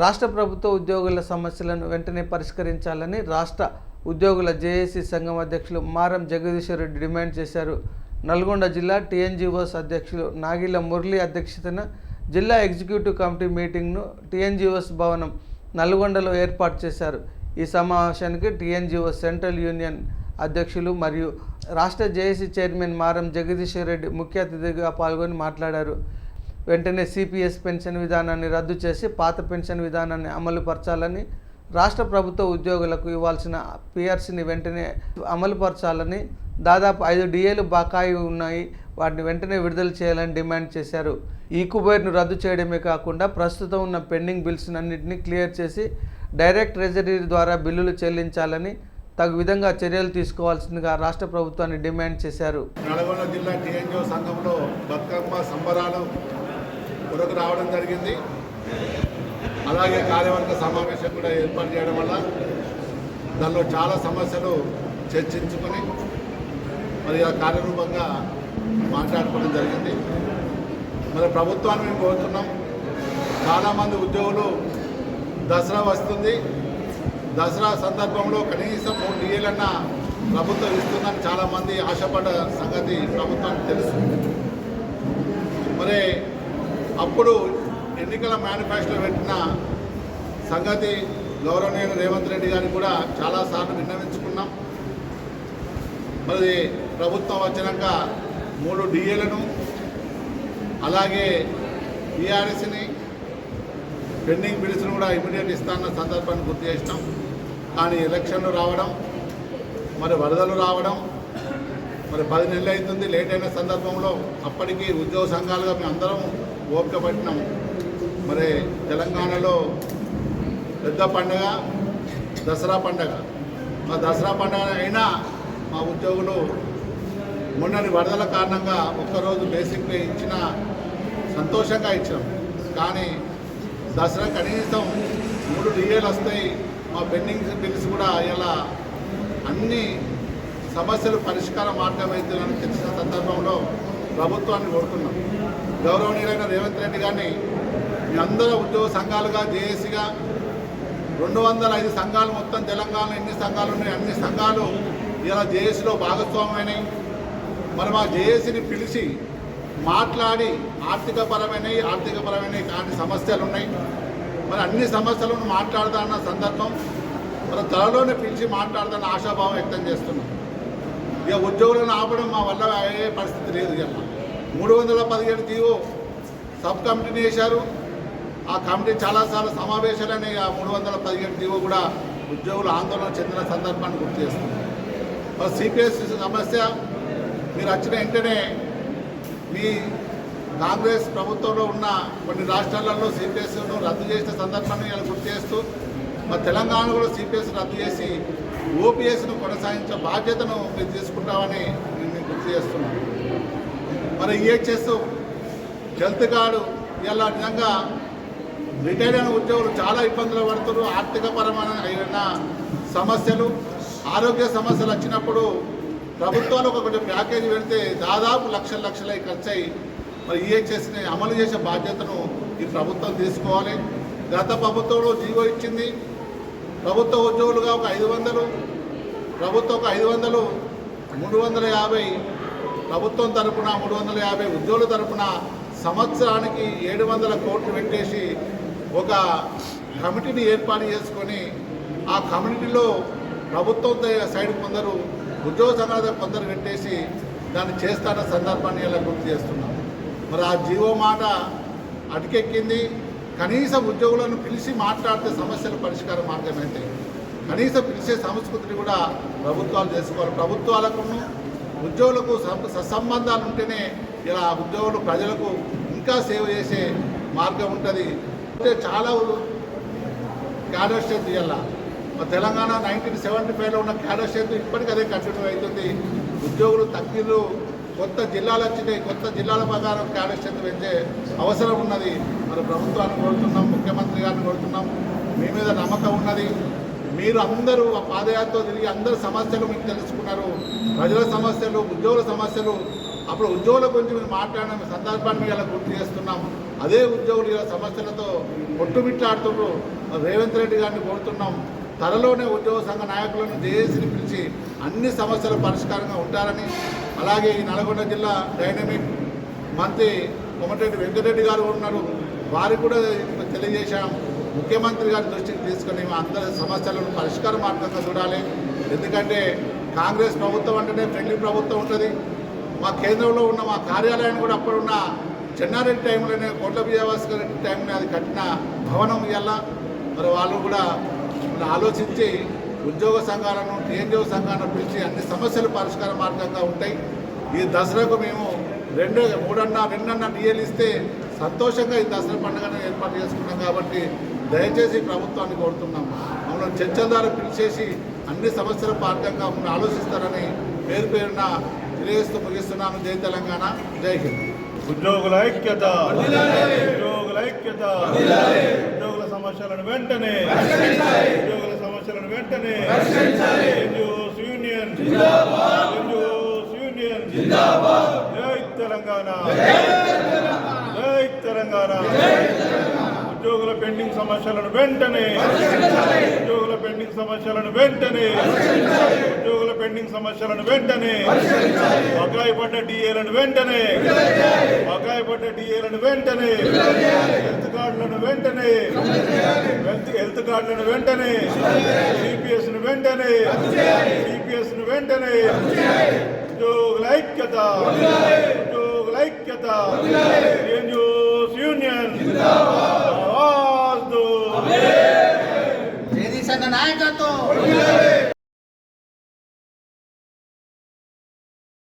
రాష్ట్ర ప్రభుత్వ ఉద్యోగుల సమస్యలను వెంటనే పరిష్కరించాలని రాష్ట్ర ఉద్యోగుల జేఏసీ సంఘం అధ్యక్షులు మారం జగదీశ్వర్ రెడ్డి డిమాండ్ చేశారు. నల్గొండ జిల్లా టీఎన్జిఓస్ అధ్యక్షులు నాగిల మురళి అధ్యక్షతన జిల్లా ఎగ్జిక్యూటివ్ కమిటీ మీటింగ్ను టీఎన్జిఓస్ భవనం నల్గొండలో ఏర్పాటు చేశారు. ఈ సమావేశానికి టీఎన్జీఓ సెంట్రల్ యూనియన్ అధ్యక్షులు మరియు రాష్ట్ర జేఏసీ చైర్మన్ మారం జగదీశ్వర్ రెడ్డి ముఖ్య అతిథిగా పాల్గొని మాట్లాడారు. వెంటనే సిపిఎస్ పెన్షన్ విధానాన్ని రద్దు చేసి పాత పెన్షన్ విధానాన్ని అమలుపరచాలని రాష్ట్ర ప్రభుత్వ ఉద్యోగులకు ఇవ్వాల్సిన పిఆర్సీని వెంటనే అమలుపరచాలని దాదాపు ఐదు డిఏలు బకాయి ఉన్నాయి. వాటిని వెంటనే విడుదల చేయాలని డిమాండ్ చేశారు. ఈ కుబైర్ను రద్దు చేయడమే కాకుండా ప్రస్తుతం ఉన్న పెండింగ్ బిల్స్ అన్నింటినీ క్లియర్ చేసి డైరెక్ట్ ట్రెజరీ ద్వారా బిల్లులు చెల్లించాలని తగు విధంగా చర్యలు తీసుకోవాల్సిందిగా రాష్ట్ర ప్రభుత్వాన్ని డిమాండ్ చేశారు. నల్గొండ జిల్లా టీఎన్జిఓ సంఘంలో బతుకమ్మ సంబరాలు కొరకు రావడం జరిగింది. అలాగే కార్యవర్గ సమావేశం కూడా ఏర్పాటు చేయడం వల్ల దానిలో చాలా సమస్యలు చర్చించుకొని మరి ఆ కార్యరూపంగా మాట్లాడుకోవడం జరిగింది. మరి ప్రభుత్వాన్ని మేము కోరుతున్నాం. చాలామంది ఉద్యోగులు దసరా వస్తుంది. దసరా సందర్భంలో కనీసం మూడు డిఏలన్నా ప్రభుత్వం ఇస్తుందని చాలామంది ఆశపడ్డ సంగతి ప్రభుత్వానికి తెలుసు. మరి అప్పుడు ఎన్నికల మేనిఫెస్టో పెట్టిన సంగతి గౌరవనీయులు రేవంత్ రెడ్డి గారిని కూడా చాలాసార్లు విన్నవించుకున్నాం. మరి ప్రభుత్వం వచ్చినాక మూడు డిఏలను అలాగే టీఆర్ఎస్ని పెండింగ్ బిల్స్ను కూడా ఇమీడియట్ ఇస్తాన్న సందర్భాన్ని గుర్తు చేసినాం. కానీ ఎలక్షన్లు రావడం మరి వరదలు రావడం మరి పది నెలలు అవుతుంది లేట్ అయిన సందర్భంలో అప్పటికీ ఉద్యోగ సంఘాలుగా మేము అందరం ఓపిక పట్టినాం మరి తెలంగాణలో పెద్ద పండగ దసరా పండగ. మా దసరా పండగ అయినా మా ఉద్యోగులు మొన్నటి వరదల కారణంగా ఒక్కరోజు బేసిక్ పే ఇచ్చిన సంతోషంగా ఇచ్చాం. కానీ దసరా కనీసం మూడు డిఏలు వస్తాయి. మా పెండింగ్ బిల్స్ కూడా ఇలా అన్ని సమస్యలు పరిష్కార మార్గం అవుతుందని తెలిసిన సందర్భంలో ప్రభుత్వాన్ని కోరుతున్నాం. గౌరవనీయులైన రేవంత్ రెడ్డి గారిని మీ అందరూ ఉద్యోగ సంఘాలుగా జేఏసీగా రెండు వందల ఐదు సంఘాలు మొత్తం తెలంగాణలో ఎన్ని సంఘాలు ఉన్నాయి అన్ని సంఘాలు ఇలా జేఏసీలో భాగస్వామ్యమైనవి మరి మా జేఏసీని పిలిచి మాట్లాడి ఆర్థికపరమైనవి ఆర్థికపరమైనవి కాని సమస్యలు ఉన్నాయి మరి అన్ని సమస్యలను మాట్లాడదాన్న సందర్భం మరి త్వరలోనే పిలిచి మాట్లాడదాన్న ఆశాభావం వ్యక్తం చేస్తున్నాం. ఇక ఉద్యోగులను ఆపడం మా వల్ల అయ్యే పరిస్థితి లేదు ఇక. మూడు వందల పదిహేడు జీవో సబ్ కమిటీని వేశారు ఆ కమిటీ చాలాసార్లు సమావేశాలని ఆ మూడు వందల పదిహేడు జీవో కూడా ఉద్యోగులు ఆందోళన చెందిన సందర్భాన్ని గుర్తు చేస్తుంది. మరి సిపిఎస్ సమస్య మీరు వచ్చిన వెంటనే మీ కాంగ్రెస్ ప్రభుత్వంలో ఉన్న కొన్ని రాష్ట్రాలలో సిపిఎస్ను రద్దు చేసిన సందర్భాన్ని ఇలా గుర్తు చేస్తూ మరి తెలంగాణ కూడా సిపిఎస్ రద్దు చేసి ఓపీఎస్ను కొనసాగించే బాధ్యతను మీరు తీసుకుంటామని నేను గుర్తు చేస్తున్నాను. మరి ఈహెచ్ఎస్ హెల్త్ కార్డు ఇలా నిజంగా రిటైర్ అయిన ఉద్యోగులు చాలా ఇబ్బందులు పడుతున్నారు. ఆర్థికపరమైన అయిన సమస్యలు ఆరోగ్య సమస్యలు వచ్చినప్పుడు ప్రభుత్వాలు ఒక కొంచెం ప్యాకేజీ పెడితే దాదాపు లక్షల లక్షలై ఖర్చు అయ్యి మరి ఈహెచ్ఎస్ని అమలు చేసే బాధ్యతను ఈ ప్రభుత్వం తీసుకోవాలి. గత ప్రభుత్వంలో జీవో ఇచ్చింది. ప్రభుత్వ ఉద్యోగులుగా ఒక ఐదు వందలు ప్రభుత్వం ఒక ఐదు వందలు మూడు వందల యాభై ప్రభుత్వం తరపున మూడు వందల యాభై ఉద్యోగుల తరపున సంవత్సరానికి ఏడు వందల కోట్లు పెట్టేసి ఒక కమిటీని ఏర్పాటు చేసుకొని ఆ కమిటీలో ప్రభుత్వం సైడ్ కొందరు ఉద్యోగ సంఘాల కొందరు పెట్టేసి దాన్ని చేస్తాన సందర్భాన్ని ఇలా గుర్తు చేస్తున్నాం. మరి ఆ జీవో మాట అటుకెక్కింది. కనీసం ఉద్యోగులను పిలిచి మాట్లాడితే సమస్యల పరిష్కార మార్గమైతే కనీసం పిలిచే సంస్కృతిని కూడా ప్రభుత్వాలు చేసుకోవాలి. ప్రభుత్వాలకు ఉద్యోగులకు సత్సంబంధాలు ఉంటేనే ఇలా ఉద్యోగులు ప్రజలకు ఇంకా సేవ చేసే మార్గం ఉంటుంది. అంటే చాలా క్యాడర్ స్ట్రెంత్ ఇవాళ తెలంగాణ నైన్టీన్ సెవెంటీ ఫైవ్లో ఉన్న క్యాడర్ స్ట్రెంత్ ఇప్పటికీ అదే కంటిన్యూ అవుతుంది ఉద్యోగులు తగ్గిరు కొత్త జిల్లాలు వచ్చినాయి. కొత్త జిల్లాల ప్రకారం క్యాడర్ స్ట్రెంత్ పెంచే అవసరం ఉన్నది. మరి ప్రభుత్వాన్ని కోరుతున్నాం ముఖ్యమంత్రి గారిని కోరుతున్నాం. మీ మీద నమ్మకం ఉన్నది. మీరు అందరూ ఆ పాదయాత్రతో తిరిగి అందరి సమస్యలు మీకు తెలుసుకున్నారు. ప్రజల సమస్యలు ఉద్యోగుల సమస్యలు. అప్పుడు ఉద్యోగుల గురించి మేము మాట్లాడిన సందర్భాన్ని ఇలా గుర్తు చేస్తున్నాం. అదే ఉద్యోగులు ఇలా సమస్యలతో కొట్టుమిట్టాడుతున్నారు రేవంత్ రెడ్డి గారిని కోరుతున్నాం. త్వరలోనే ఉద్యోగ సంఘ నాయకులను జేఏసీని పిలిచి అన్ని సమస్యల పరిష్కారంగా ఉంటారని. అలాగే ఈ నల్గొండ జిల్లా డైనమిక్ మంత్రి కొమటిరెడ్డి వెంకటరెడ్డి గారు ఉన్నారు. వారికి కూడా తెలియజేశాం. ముఖ్యమంత్రి గారి దృష్టికి తీసుకుని అందరి సమస్యలను పరిష్కార మార్గంగా చూడాలి. ఎందుకంటే కాంగ్రెస్ ప్రభుత్వం అంటేనే ఫ్రెండ్లీ ప్రభుత్వం ఉంటుంది. మా కేంద్రంలో ఉన్న మా కార్యాలయాన్ని కూడా అప్పుడున్న చెన్నారెడ్డి టైంలోనే కోట్ల విజయవాస రెడ్డి టైంలో అది కట్టిన భవనం ఇవాళ మరి వాళ్ళు కూడా ఆలోచించి ఉద్యోగ సంఘాలను టీఎన్జిఓ సంఘాలను పిలిచి అన్ని సమస్యలు పరిష్కార మార్గంగా ఉంటాయి. ఈ దసరాకు మేము రెండు మూడన్నా రెండన్న డిఎల్ ఇస్తే సంతోషంగా ఈ దసరా పండుగను ఏర్పాటు చేసుకున్నాం కాబట్టి దయచేసి ప్రభుత్వాన్ని కోరుతున్నాం. మమ్మల్ని చర్చల ద్వారా పిలిచేసి అన్ని సమస్యల మార్గంగా మమ్మల్ని ఆలోచిస్తారని పేరు పేరున తెలియజేస్తూ ముగిస్తున్నాను. జై తెలంగాణ. జై హింద్. ఉద్యోగుల ఐక్యత. ఉద్యోగుల ఐక్యత. ఉద్యోగుల సమస్యలను వెంటనే. ఉద్యోగుల సమస్యలను వెంటనే. NGOs union. NGOs union. జై తెలంగాణ. జై తెలంగాణ. పెండింగ్ సమస్యలను వెంటనే. ఉద్యోగుల పెండింగ్ సమస్యలను వెంటనే. ఉద్యోగుల పెండింగ్ సమస్యలను వెంటనే. బకాయి పడ్డ డిఏలను వెంటనే. బకాయి పడ్డ డిఏలను వెంటనే. హెల్త్ కార్డులను వెంటనే. హెల్త్ హెల్త్ కార్డులను వెంటనే. సిపిఎస్ను వెంటనే. సిపిఎస్ను వెంటనే. ఉద్యోగుల ఐక్యత. ఉద్యోగుల ఐక్యత. Union union.